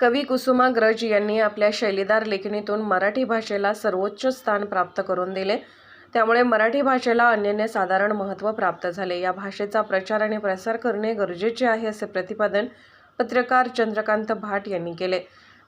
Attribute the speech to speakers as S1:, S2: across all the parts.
S1: कवी कुसुमाग्रज यांनी आपल्या शैलीदार लेखणीतून मराठी भाषेला सर्वोच्च स्थान प्राप्त करून दिले. त्यामुळे मराठी भाषेला अनन्यसाधारण महत्त्व प्राप्त झाले. या भाषेचा प्रचार आणि प्रसार करणे गरजेचे आहे असे प्रतिपादन पत्रकार चंद्रकांत भाट यांनी केले.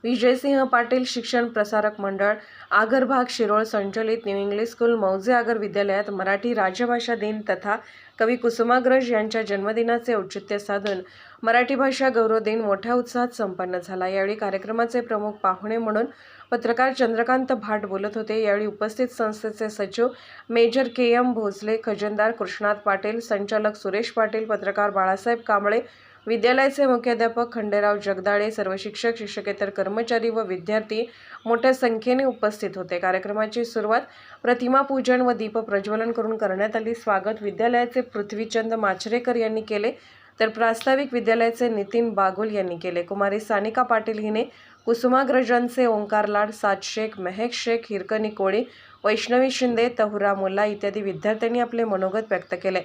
S1: विजयसिंह पाटील शिक्षण प्रसारक मंडळ आगरभाग शिरोळ संचलित न्यू इंग्लिश स्कूल मौजे आगर विद्यालयात मराठी राजभाषा दिन तथा कवी कुसुमाग्रज यांच्या जन्मदिनाचे औचित्य साधून मराठी भाषा गौरव दिन मोठ्या उत्साहात संपन्न झाला. यावेळी कार्यक्रमाचे प्रमुख पाहुणे म्हणून पत्रकार चंद्रकांत भाट बोलत होते. यावेळी उपस्थित संस्थेचे सचिव मेजर के एम भोसले खजनदार कृष्णात पाटील संचालक सुरेश पाटील पत्रकार बाळासाहेब कांबळे विद्यालयाचे मुख्याध्यापक खंडेराव जगदाळे सर्व शिक्षक शिक्षकेतर कर्मचारी व विद्यार्थी मोठ्या संख्येने उपस्थित होते. कार्यक्रमाची सुरुवात प्रतिमा पूजन व दीप प्रज्वलन करून करण्यात आली. स्वागत विद्यालयाचे पृथ्वीचंद माचरेकर यांनी केले. तर प्रास्ताविक विद्यालयाचे नितीन बागुल यांनी केले. कुमारी सानिका पाटील हिने कुसुमाग्रजांचे ओंकार लाड सात शेख महेक शेख हिरकणी कोळी वैष्णवी शिंदे तहुरा मुल्ला इत्यादी विद्यार्थ्यांनी आपले मनोगत व्यक्त केले.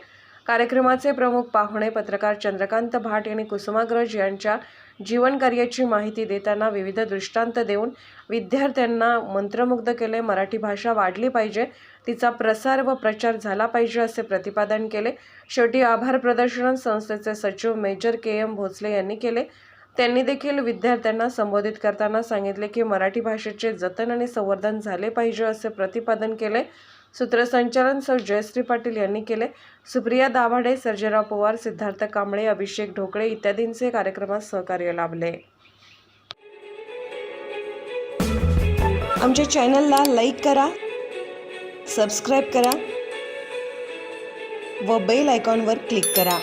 S1: कार्यक्रमाचे प्रमुख पाहुणे पत्रकार चंद्रकांत भाट यांनी कुसुमाग्रज यांच्या जीवनकार्याची माहिती देताना विविध दृष्टांत देऊन विद्यार्थ्यांना मंत्रमुग्ध केले. मराठी भाषा वाढली पाहिजे. तिचा प्रसार व प्रचार झाला पाहिजे असे प्रतिपादन केले. शेवटी आभार प्रदर्शन संस्थेचे सचिव मेजर के एम भोसले यांनी केले. त्यांनी देखील विद्यार्थ्यांना संबोधित करताना सांगितले की मराठी भाषेचे जतन आणि संवर्धन झाले पाहिजे असे प्रतिपादन केले. सूत्रसंचालन सर जयश्री पाटील यांनी केले. सुप्रिया दाभाडे सर्जेराव पवार सिद्धार्थ कांबळे अभिषेक ढोकळे इत्यादींचे कार्यक्रमात सहकार्य लाभले.
S2: आमच्या चॅनलला लाईक करा सबस्क्राईब करा व बेल आयकॉनवर क्लिक करा.